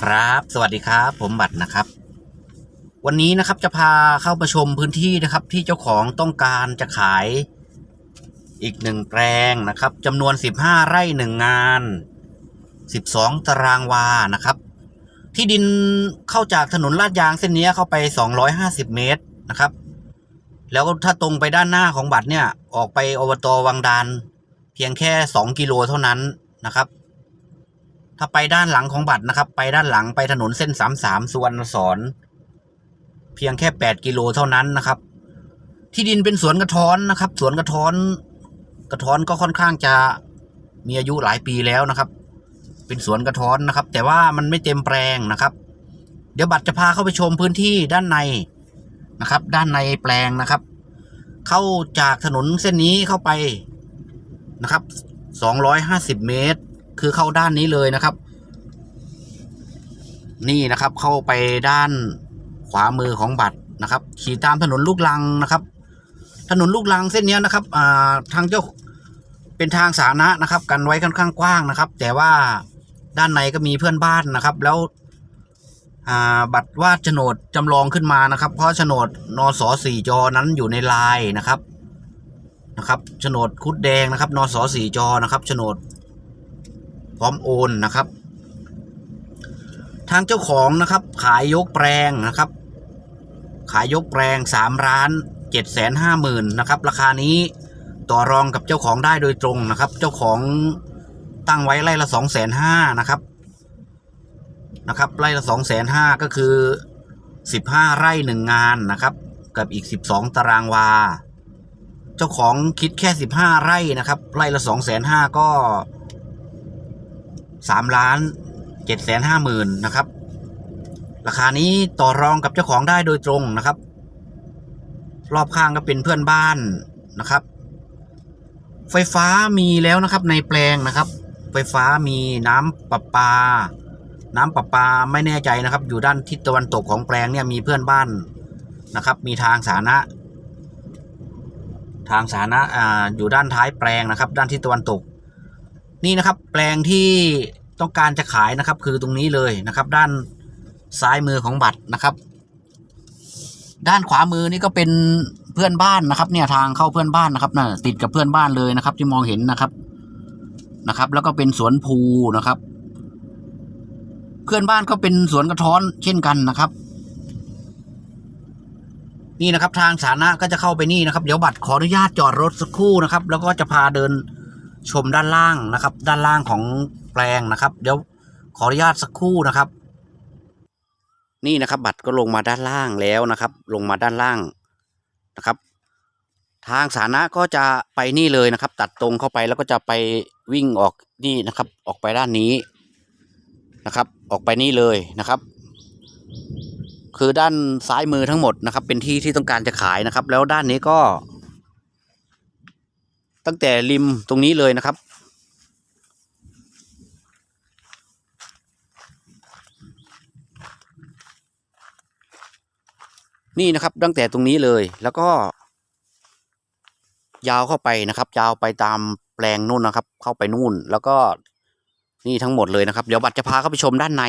ครับ สวัสดีครับ ผมบัตรนะครับ วันนี้นะครับจะพาเข้าประชมพื้นที่นะครับ ที่เจ้าของต้องการจะขาย อีกหนึ่งแปลงนะครับจำนวน 15 ไร่หนึ่งงาน 12 ตารางวานะครับ ที่ดินเข้าจากถนนลาดยางเส้นนี้เข้าไป 250 เมตรนะครับ แล้วถ้าตรงไปด้านหน้าของบัตรเนี่ย ออกไปอบตวังดาน เพียงแค่ 2 กิโลเท่านั้นนะครับ ถ้าไปด้านหลังของบัตรนะครับ ไปด้านหลังไปถนนเส้นสามสามสุวรรณสอนเพียงแค่แปดกิโลเท่านั้นนะครับ ที่ดินเป็นสวนกระท้อนนะครับ สวนกระท้อน กระท้อนก็ค่อนข้างจะมีอายุหลายปีแล้วนะครับ เป็นสวนกระท้อนนะครับ แต่ว่ามันไม่เต็มแปลงนะครับ เดี๋ยวบัตรจะพาเข้าไปชมพื้นที่ด้านในนะครับ ด้านในแปลงนะครับ เข้าจากถนนเส้นนี้เข้าไปนะครับสองร้อยห้าสิบเมตร คือเข้าด้านนี้เลยนะครับ นี่นะครับเข้าไปด้านขวามือของบัตรนะครับ ขี่ตามถนนลูกลังนะครับ ถนนลูกลังเส้นนี้นะครับทางเจ้าเป็นทางสาธารณะนะครับ กันไว้ค่อนข้างกว้างนะครับ แต่ว่าด้านในก็มีเพื่อนบ้านนะครับ แล้วบัตรวาดโฉนดจำลองขึ้นมานะครับ เพราะโฉนดนสสี่จอนั้นอยู่ในลายนะครับนะครับโฉนดคุดแดงนะครับนสสี่จอนะครับโฉนด พร้อมโอนนะครับ ทางเจ้าของนะครับ ขายยกแปลงนะครับ ขายยกแปลงสามล้านเจ็ดแสนห้าหมื่นนะครับ ราคานี้ต่อรองกับเจ้าของได้โดยตรงนะครับ เจ้าของตั้งไว้ไร่ละสองแสนห้านะครับนะครับไร่ละสองแสนห้าก็คือสิบห้าไร่หนึ่งงานนะครับ กับอีกสิบสองตารางวา เจ้าของคิดแค่สิบห้าไร่นะครับ ไร่ละสองแสนห้าก็ สามล้านเจ็ดแสนห้าหมื่นนะครับ ราคานี้ต่อรองกับเจ้าของได้โดยตรงนะครับ รอบข้างก็เป็นเพื่อนบ้านนะครับ ไฟฟ้ามีแล้วนะครับในแปลงนะครับ ไฟฟ้ามีน้ำประปา น้ำประปาไม่แน่ใจนะครับ อยู่ด้านทิศตะวันตกของแปลงเนี่ยมีเพื่อนบ้านนะครับ มีทางสาธารณะทางสาธารณะอ่าอยู่ด้านท้ายแปลงนะครับ ด้านทิศตะวันตก นี่นะครับ แปลงที่ต้องการจะขายนะครับ คือตรงนี้เลยนะครับ ด้านซ้ายมือของบัตรนะครับ ด้านขวามือนี่ก็เป็นเพื่อนบ้านนะครับ เนี่ยทางเข้าเพื่อนบ้านนะครับน่ะติดกับเพื่อนบ้านเลยนะครับ ที่มองเห็นนะครับนะครับ แล้วก็เป็นสวนภูนะครับ เพื่อนบ้านก็เป็นสวนกระท้อนเช่นกันนะครับ นี่นะครับ ทางสาธารณะก็จะเข้าไปนี่นะครับ เดี๋ยวบัตรขออนุญาตจอดรถสักครู่นะครับ แล้วก็จะพาเดิน ชมด้านล่างนะครับ ด้านล่างของแปลงนะครับ เดี๋ยวขออนุญาตสักครู่นะครับ นี่นะครับ บัตรก็ลงมาด้านล่างแล้วนะครับ ลงมาด้านล่างนะครับ ทางสาธารณะก็จะไปนี่เลยนะครับ ตัดตรงเข้าไปแล้วก็จะไปวิ่งออกนี่นะครับ ออกไปด้านนี้นะครับ ออกไปนี่เลยนะครับ คือด้านซ้ายมือทั้งหมดนะครับ เป็นที่ที่ต้องการจะขายนะครับ แล้วด้านนี้ก็ ตั้งแต่ริมตรงนี้เลยนะครับ นี่นะครับตั้งแต่ตรงนี้เลยแล้วก็ ยาวเข้าไปนะครับ ยาวไปตามแปลงนู่นนะครับ เข้าไปนู่นแล้วก็นี่ทั้งหมดเลยนะครับ เดี๋ยวบัตรจะพาเข้าไปชมด้านใน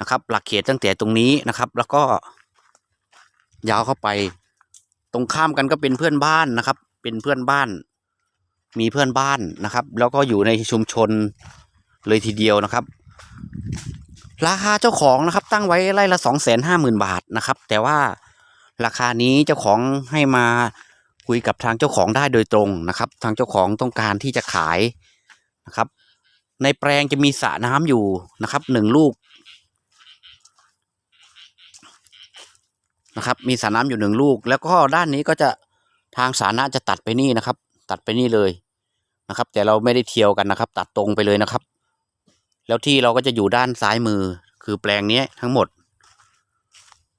นะครับ หลักเขตตั้งแต่ตรงนี้นะครับ แล้วก็ ยาวเข้าไป ตรงข้ามกันก็เป็นเพื่อนบ้านนะครับ เป็นเพื่อนบ้าน มีเพื่อนบ้านนะครับ แล้วก็อยู่ในชุมชนเลยทีเดียวนะครับ ราคาเจ้าของนะครับ ตั้งไว้ไร่ละสองแสนห้าหมื่นบาทนะครับ แต่ว่าราคานี้เจ้าของให้มาคุยกับทางเจ้าของได้โดยตรงนะครับ ทางเจ้าของต้องการที่จะขายนะครับ ในแปลงจะมีสระน้ำอยู่นะครับหนึ่งลูกนะครับ มีสระน้ำอยู่หนึ่งลูก แล้วก็ด้านนี้ก็จะทางสาธารณะจะตัดไปนี่นะครับ ตัดไปนี่เลยนะครับ แต่เราไม่ได้เที่ยวกันนะครับ ตัดตรงไปเลยนะครับ แล้วที่เราก็จะอยู่ด้านซ้ายมือคือแปลงนี้ทั้งหมด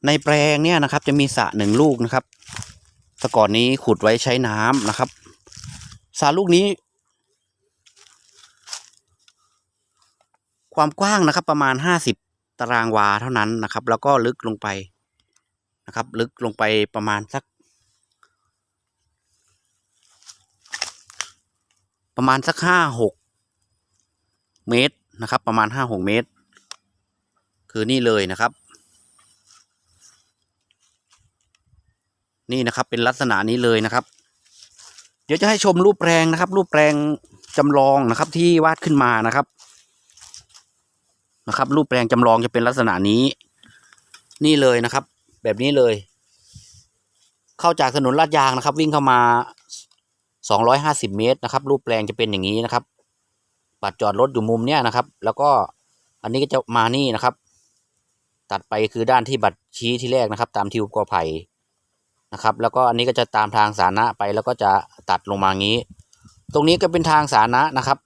ในแปลงเนี่ยนะครับ จะมีสระหนึ่งลูกนะครับแต่ก่อนนี้ขุดไว้ใช้น้ำนะครับสระลูกนี้ ความกว้างนะครับ ประมาณห้าสิบตารางวาเท่านั้นนะครับ แล้วก็ลึกลงไปนะครับ ลึกลงไปประมาณสัก ประมาณสักห้าหกเมตรนะครับ ประมาณห้าหกเมตร คือนี่เลยนะครับ นี่นะครับเป็นลักษณะนี้เลยนะครับ เดี๋ยวจะให้ชมรูปแปลงนะครับ รูปแปลงจำลองนะครับที่วาดขึ้นมานะครับนะครับ รูปแปลงจำลองจะเป็นลักษณะนี้ นี่เลยนะครับ แบบนี้เลย เข้าจากถนนลาดยางนะครับ วิ่งเข้ามา 250 เมตรนะครับ รูปแปลงจะเป็นอย่างนี้นะครับบัตรจอดรถอยู่มุมเนี้ยนะครับ แล้วก็อันนี้ก็จะมานี่นะครับ ตัดไปคือด้านที่บัตรชี้ที่แรกนะครับ ตามทิวกอไผ่นะครับ แล้วก็อันนี้ก็จะตามทางสาธารณะไปแล้วก็จะตัดลงมางี้ ตรงนี้ก็เป็นทางสาธารณะนะครับ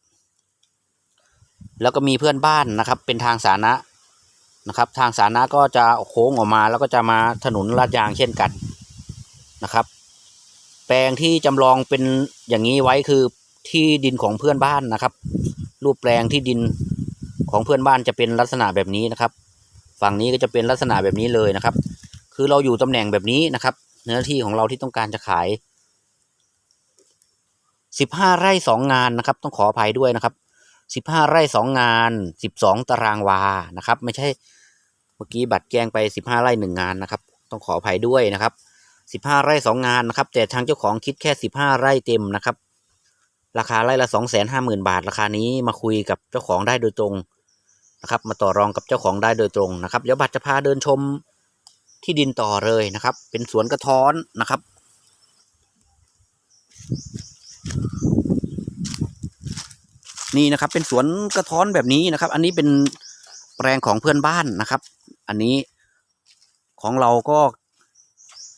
แล้วก็มีเพื่อนบ้านนะครับ เป็นทางสาธารณะนะครับ ทางสาธารณะก็จะโค้งออกมา แล้วก็จะมาถนนลาดยางเช่นกันนะครับ แปลงที่จำลองเป็นอย่างนี้ไว้คือที่ดินของเพื่อนบ้านนะครับ รูปแปลงที่ดินของเพื่อนบ้านจะเป็นลักษณะแบบนี้นะครับ ฝั่งนี้ก็จะเป็นลักษณะแบบนี้เลยนะครับ คือเราอยู่ตำแหน่งแบบนี้นะครับ เนื้อที่ของเราที่ต้องการจะขายสิบห้าไร่สองงานนะครับ ต้องขออภัยด้วยนะครับสิบห้าไร่สองงานสิบสองตารางวานะครับ ไม่ใช่เมื่อกี้บัตรแจ้งไปสิบห้าไร่หนึ่งงานนะครับ ต้องขออภัยด้วยนะครับ สิบห้าไร่สองงานนะครับ แต่ทางเจ้าของคิดแค่สิบห้าไร่เต็มนะครับ ราคาไร่ละสองแสนห้าหมื่นบาท ราคานี้มาคุยกับเจ้าของได้โดยตรงนะครับ มาต่อรองกับเจ้าของได้โดยตรงนะครับ เดี๋ยวบัตรจะพาเดินชมที่ดินต่อเลยนะครับ เป็นสวนกระท้อนนะครับ นี่นะครับ เป็นสวนกระท้อนแบบนี้นะครับ อันนี้เป็นแปลงของเพื่อนบ้านนะครับ อันนี้ของเราก็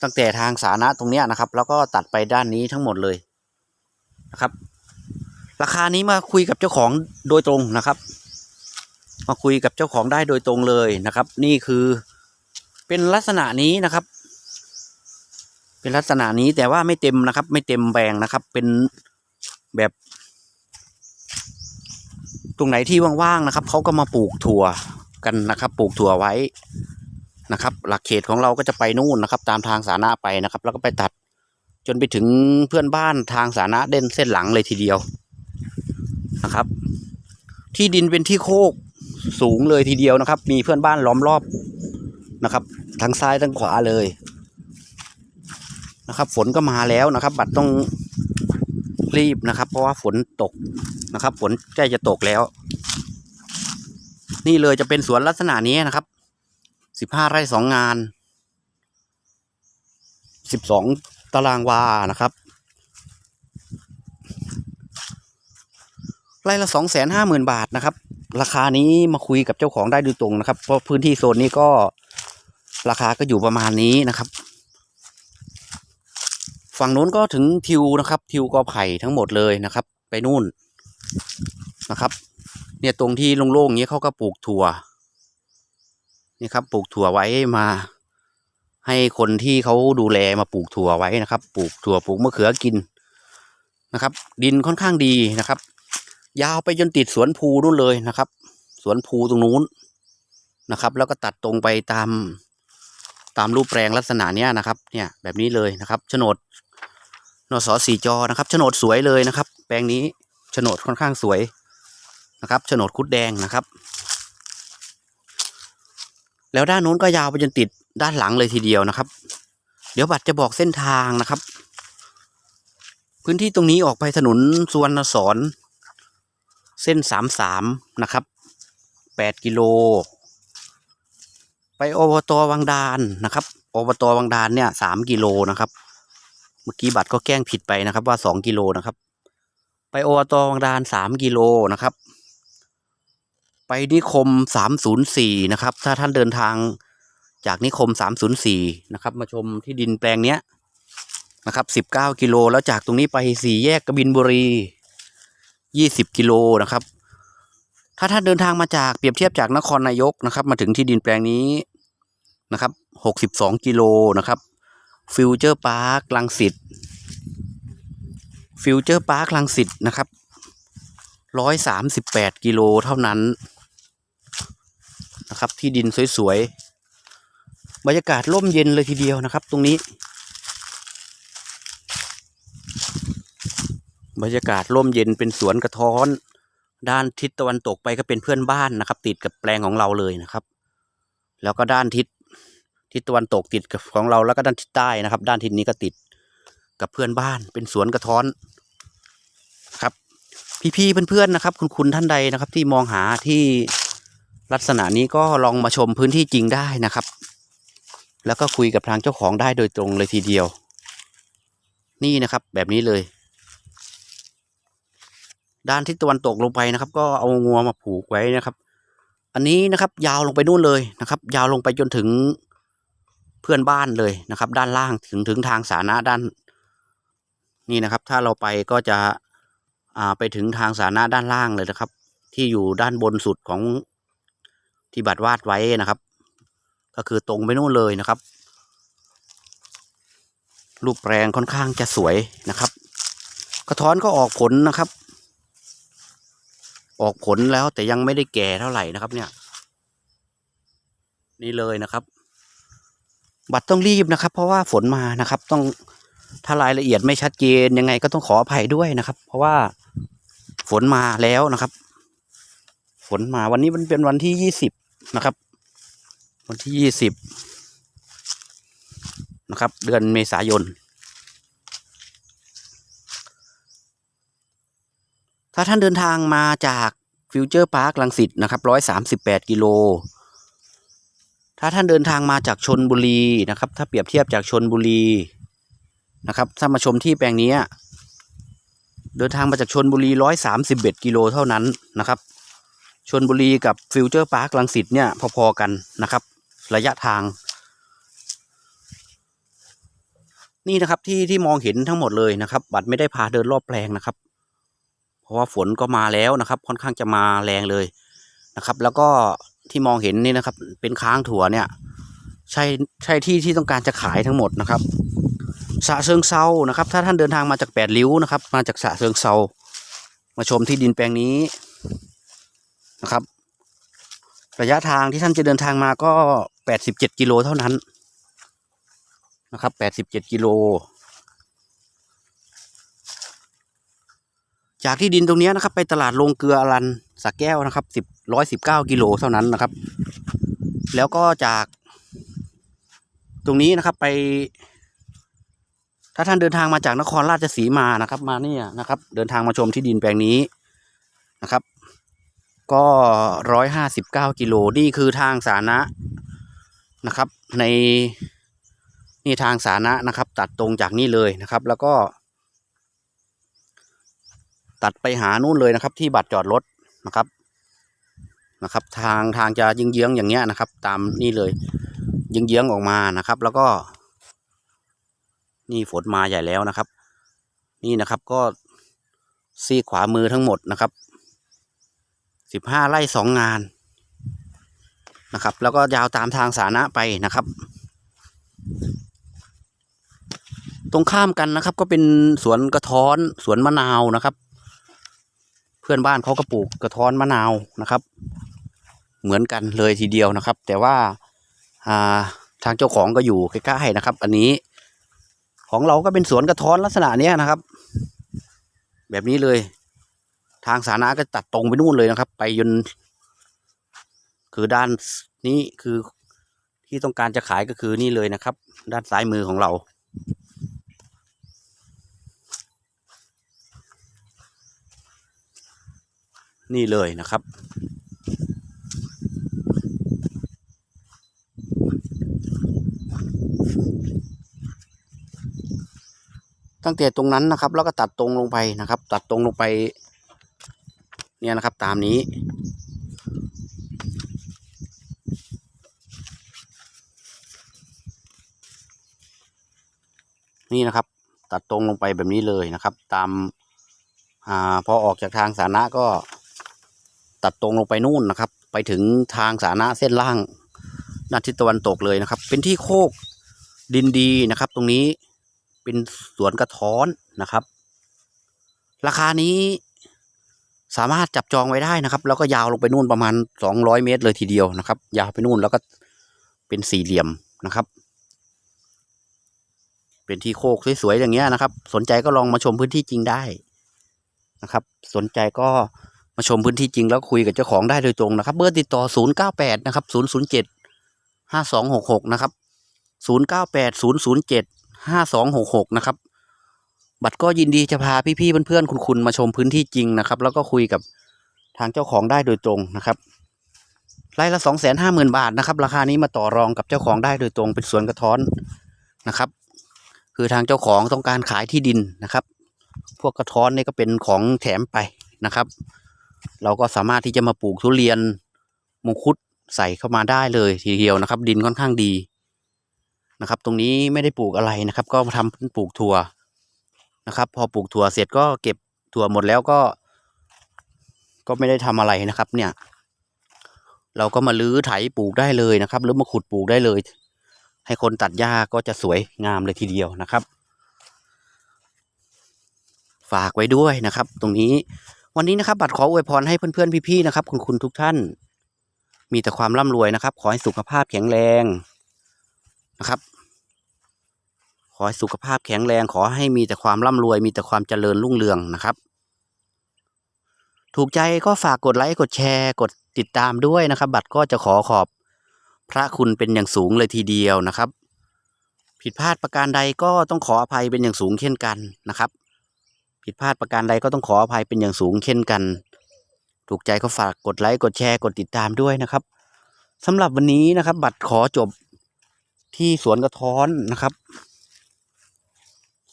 ตั้งแต่ทางสาธารณะตรงนี้นะครับ แล้วก็ตัดไปด้านนี้ทั้งหมดเลยนะครับ ราคานี้มาคุยกับเจ้าของโดยตรงนะครับ มาคุยกับเจ้าของได้โดยตรงเลยนะครับ นี่คือเป็นลักษณะนี้นะครับ เป็นลักษณะนี้แต่ว่าไม่เต็มนะครับ ไม่เต็มแปลงนะครับ เป็นแบบ ตรงไหนที่ว่างๆนะครับเขาก็มาปลูกถั่วกันนะครับ ปลูกถั่วไว้ นะครับ หลักเขตของเราก็จะไปนู่นนะครับ ตามทางสาธารณะไปนะครับ แล้วก็ไปตัดจนไปถึงเพื่อนบ้านทางสาธารณะเด่นเส้นหลังเลยทีเดียวนะครับ ที่ดินเป็นที่โคกสูงเลยทีเดียวนะครับ มีเพื่อนบ้านล้อมรอบนะครับ ทั้งซ้ายทั้งขวาเลยนะครับ ฝนก็มาแล้วนะครับ บัตรต้องรีบนะครับ เพราะว่าฝนตกนะครับ ฝนใกล้จะตกแล้ว นี่เลยจะเป็นสวนลักษณะนี้นะครับ สิบห้าไร่สองงานสิบสองตารางวานะครับ ไร่ละสองแสนห้าหมื่นบาทนะครับ ราคานี้มาคุยกับเจ้าของได้โดยตรงนะครับ เพราะพื้นที่โซนนี้ก็ราคาก็อยู่ประมาณนี้นะครับ ฝั่งนู้นก็ถึงทิวนะครับ ทิวกอไผ่ทั้งหมดเลยนะครับ ไปนู่นนะครับ เนี่ยตรงที่โล่งๆอย่างนี้เขาก็ปลูกถั่ว นี่ครับปลูกถั่วไว้มา ให้คนที่เขาดูแลมาปลูกถั่วไว้นะครับ ปลูกถั่วปลูกมะเขือกินนะครับ ดินค่อนข้างดีนะครับ ยาวไปจนติดสวนภูนู่นเลยนะครับ สวนภูตรงนู้นนะครับ แล้วก็ตัดตรงไปตามตามรูปแปลงลักษณะเนี้ยนะครับ เนี่ยแบบนี้เลยนะครับโฉนดนสสี่จอนะครับโฉนดสวยเลยนะครับ แปลงนี้โฉนดค่อนข้างสวยนะครับโฉนดคุดแดงนะครับ แล้วด้านโน้นก็ยาวไปจนติดด้านหลังเลยทีเดียวนะครับ เดี๋ยวบัตรจะบอกเส้นทางนะครับ พื้นที่ตรงนี้ออกไปถนนสุวรรณสอนเส้นสามสามนะครับแปดกิโล ไปอบตวังดานนะครับอบตวังดานเนี่ยสามกิโลนะครับ เมื่อกี้บัตรก็แกล้งผิดไปนะครับว่าสองกิโลนะครับ ไปอบตวังดานสามกิโลนะครับ ไปนิคมสามศูนย์สี่นะครับ ถ้าท่านเดินทางจากนิคมสามศูนย์สี่นะครับ มาชมที่ดินแปลงเนี้ยนะครับสิบเก้ากิโล แล้วจากตรงนี้ไปสี่แยกกบินบุรียี่สิบกิโลนะครับ ถ้าท่านเดินทางมาจากเปรียบเทียบจากนครนายกนะครับ มาถึงที่ดินแปลงนี้นะครับหกสิบสองกิโลนะครับฟิวเจอร์พาร์คลังสิตฟิวเจอร์พาร์คลังสิตนะครับร้อยสามสิบแปดกิโลเท่านั้น นะครับ ที่ดินสวยๆ บรรยากาศร่มเย็นเลยทีเดียวนะครับ ตรงนี้ บรรยากาศร่มเย็นเป็นสวนกระท้อน ด้านทิศตะวันตกไปก็เป็นเพื่อนบ้านนะครับ ติดกับแปลงของเราเลยนะครับ แล้วก็ด้านทิศทิศตะวันตกติดกับของเราแล้วก็ด้านทิศใต้นะครับ ด้านทิศนี้ก็ติดกับเพื่อนบ้านเป็นสวนกระท้อนครับ พี่ๆเพื่อนๆนะครับ คุณคุณท่านใดนะครับ ที่มองหาที่ ลักษณะนี้ก็ลองมาชมพื้นที่จริงได้นะครับ แล้วก็คุยกับทางเจ้าของได้โดยตรงเลยทีเดียว นี่นะครับแบบนี้เลย ด้านทิศตะวันตกลงไปนะครับ ก็เอางัวมาผูกไว้นะครับ อันนี้นะครับยาวลงไปนู่นเลยนะครับ ยาวลงไปจนถึงเพื่อนบ้านเลยนะครับ ด้านล่างถึงถึงทางสาธารณะด้าน นี่นะครับ ถ้าเราไปก็จะอ่าไปถึงทางสาธารณะด้านล่างเลยนะครับ ที่อยู่ด้านบนสุดของ ที่บัตรวาดไว้นะครับ ก็คือตรงไปนู่นเลยนะครับ รูปแปลงค่อนข้างจะสวยนะครับ กระท้อนก็ออกผลนะครับ ออกผลแล้วแต่ยังไม่ได้แก่เท่าไหร่นะครับ เนี่ย นี่เลยนะครับ บัตรต้องรีบนะครับ เพราะว่าฝนมานะครับ ต้องถ้ารายละเอียดไม่ชัดเจนยังไงก็ต้องขออภัยด้วยนะครับ เพราะว่าฝนมาแล้วนะครับ ฝนมาวันนี้มันเป็นวันที่ยี่สิบนะครับ วันที่ยี่สิบนะครับ เดือนเมษายน ถ้าท่านเดินทางมาจากฟิวเจอร์พาร์คลังสิตนะครับร้อยสามสิบแปดกิโล ถ้าท่านเดินทางมาจากชนบุรีนะครับ ถ้าเปรียบเทียบจากชนบุรีนะครับ ถ้ามาชมที่แปลงนี้ เดินทางมาจากชนบุรีร้อยสามสิบเอ็ดกิโลเท่านั้นนะครับ ชนบุรีกับฟิวเจอร์พาร์คลังสิตเนี่ย พอๆกันนะครับ ระยะทาง นี่นะครับที่ที่มองเห็นทั้งหมดเลยนะครับ บัตรไม่ได้พาเดินรอบแปลงนะครับ เพราะว่าฝนก็มาแล้วนะครับ ค่อนข้างจะมาแรงเลยนะครับ แล้วก็ที่มองเห็นนี่นะครับ เป็นค้างถั่วเนี่ย ใช่ใช่ที่ที่ต้องการจะขายทั้งหมดนะครับสะเชิงเซานะครับ ถ้าท่านเดินทางมาจากแปดริ้วนะครับ มาจากสะเชิงเซามาชมที่ดินแปลงนี้ นะครับ ระยะทางที่ท่านจะเดินทางมาก็แปดสิบเจ็ดกิโลเท่านั้นนะครับแปดสิบเจ็ดกิโล จากที่ดินตรงนี้นะครับ ไปตลาดโรงเกลืออรันสักแก้วนะครับสิบร้อยสิบเก้ากิโลเท่านั้นนะครับ แล้วก็จากตรงนี้นะครับไป ถ้าท่านเดินทางมาจากนครราชสีมานะครับ มาเนี่ยนะครับ เดินทางมาชมที่ดินแปลงนี้นะครับ ก็ร้อยห้าสิบเก้ากิโลนี่คือทางสาธารณะนะครับ ในนี่ทางสาธารณะนะครับ ตัดตรงจากนี่เลยนะครับ แล้วก็ ตัดไปหานู่นเลยนะครับ ที่บัตรจอดรถนะครับนะครับ ทางทางจะยิงเยื้องอย่างเงี้ยนะครับ ตามนี่เลยยิงเยื้องออกมานะครับ แล้วก็ นี่ฝนมาใหญ่แล้วนะครับ นี่นะครับก็ซีกขวามือทั้งหมดนะครับ สิบห้าไร่สองงานนะครับ แล้วก็ยาวตามทางสาธารณะไปนะครับ ตรงข้ามกันนะครับ ก็เป็นสวนกระท้อนสวนมะนาวนะครับ เพื่อนบ้านเขาก็ปลูกกระท้อนมะนาวนะครับ เหมือนกันเลยทีเดียวนะครับ แต่ว่าาทางเจ้าของก็อยู่ใกล้ๆนะครับ อันนี้ของเราก็เป็นสวนกระท้อนลักษณะเนี้ยนะครับ แบบนี้เลย ทางสาธารณะก็ตัดตรงไปนู่นเลยนะครับ ไปยนคือด้านนี้คือที่ต้องการจะขายก็คือนี่เลยนะครับ ด้านซ้ายมือของเรา นี่เลยนะครับตั้งแต่ตรงนั้นนะครับ แล้วก็ตัดตรงลงไปนะครับ ตัดตรงลงไป เนี่ยนะครับตามนี้ นี่นะครับ ตัดตรงลงไปแบบนี้เลยนะครับ ตามอ่าพอออกจากทางสาธารณะก็ ตัดตรงลงไปนู่นนะครับ ไปถึงทางสาธารณะเส้นล่างด้านทิศตะวันตกเลยนะครับ เป็นที่โคกดินดีนะครับ ตรงนี้เป็นสวนกระท้อนนะครับ ราคานี้ สามารถจับจองไว้ได้นะครับ แล้วก็ยาวลงไปนู่นประมาณสองร้อยเมตรเลยทีเดียวนะครับ ยาวไปนู่นแล้วก็เป็นสี่เหลี่ยมนะครับ เป็นที่โคกสวยๆอย่างเงี้ยนะครับ สนใจก็ลองมาชมพื้นที่จริงได้นะครับ สนใจก็มาชมพื้นที่จริงแล้วคุยกับเจ้าของได้โดยตรงนะครับ เบอร์ติดต่อ 098 นะครับ 007ห้าสองหกหกนะครับศูนย์เก้าแปดศูนย์ศูนย์เจ็ดห้าสองหกหกนะครับ บัตรก็ยินดีจะพาพี่ๆเพื่อนๆคุณๆมาชมพื้นที่จริงนะครับ แล้วก็คุยกับทางเจ้าของได้โดยตรงนะครับไร่ละสองแสนห้าหมื่นบาทนะครับ ราคานี้มาต่อรองกับเจ้าของได้โดยตรงเป็นสวนกระท้อนนะครับ คือทางเจ้าของต้องการขายที่ดินนะครับ พวกกระท้อนนี่ก็เป็นของแถมไปนะครับ เราก็สามารถที่จะมาปลูกทุเรียนมงคุดใส่เข้ามาได้เลยทีเดียวนะครับ ดินค่อนข้างดีนะครับ ตรงนี้ไม่ได้ปลูกอะไรนะครับ ก็มาทำปลูกถั่ว นะครับ พอปลูกถั่วเสร็จก็เก็บถั่วหมดแล้วก็ ก็ไม่ได้ทำอะไรนะครับ เนี่ย เราก็มาลื้อไถปลูกได้เลยนะครับ หรือมาขุดปลูกได้เลย ให้คนตัดหญ้าก็จะสวยงามเลยทีเดียวนะครับ ฝากไว้ด้วยนะครับ ตรงนี้วันนี้นะครับ บัตรขออวยพรให้เพื่อนๆพี่ๆนะครับ คุณคุณทุกท่าน มีแต่ความร่ำรวยนะครับ ขอให้สุขภาพแข็งแรงนะครับ ขอให้สุขภาพแข็งแรง ขอให้มีแต่ความร่ำรวย มีแต่ความเจริญรุ่งเรืองนะครับ ถูกใจก็ฝากกดไลค์ กดแชร์ กดติดตามด้วยนะครับ บัตรก็จะขอขอบพระคุณเป็นอย่างสูงเลยทีเดียวนะครับ ผิดพลาดประการใดก็ต้องขออภัยเป็นอย่างสูงเช่นกันนะครับ ผิดพลาดประการใดก็ต้องขออภัยเป็นอย่างสูงเช่นกัน ถูกใจก็ฝากกดไลค์กดแชร์กดติดตามด้วยนะครับสำหรับวันนี้นะครับ บัตรขอจบที่สวนกระท้อนนะครับ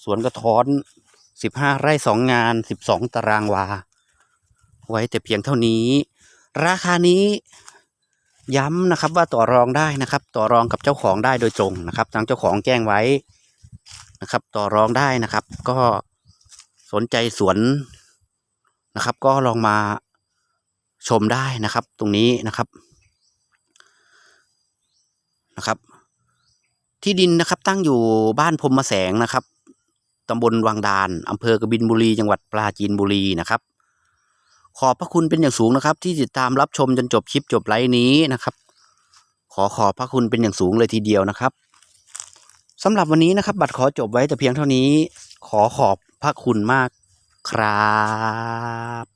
สวนกระท้อนสิบห้าไร่สองงานสิบสองตารางวา ไว้แต่เพียงเท่านี้ ราคานี้ย้ำนะครับว่าต่อรองได้นะครับ ต่อรองกับเจ้าของได้โดยตรงนะครับทางเจ้าของแจ้งไว้นะครับ ต่อรองได้นะครับ ก็สนใจสวนนะครับ ก็ลองมาชมได้นะครับ ตรงนี้นะครับนะครับ ที่ดินนะครับตั้งอยู่บ้านพรหมแสงนะครับ ตำบลวังดานอำเภอกบินบุรี จังหวัดปราจีนบุรีนะครับ ขอบพระคุณเป็นอย่างสูงนะครับ ที่ติดตามรับชมจนจบคลิปจบไลฟ์นี้นะครับ ขอขอบพระคุณเป็นอย่างสูงเลยทีเดียวนะครับสำหรับวันนี้นะครับ บัตรขอจบไว้แต่เพียงเท่านี้ ขอขอบพระคุณมากครับ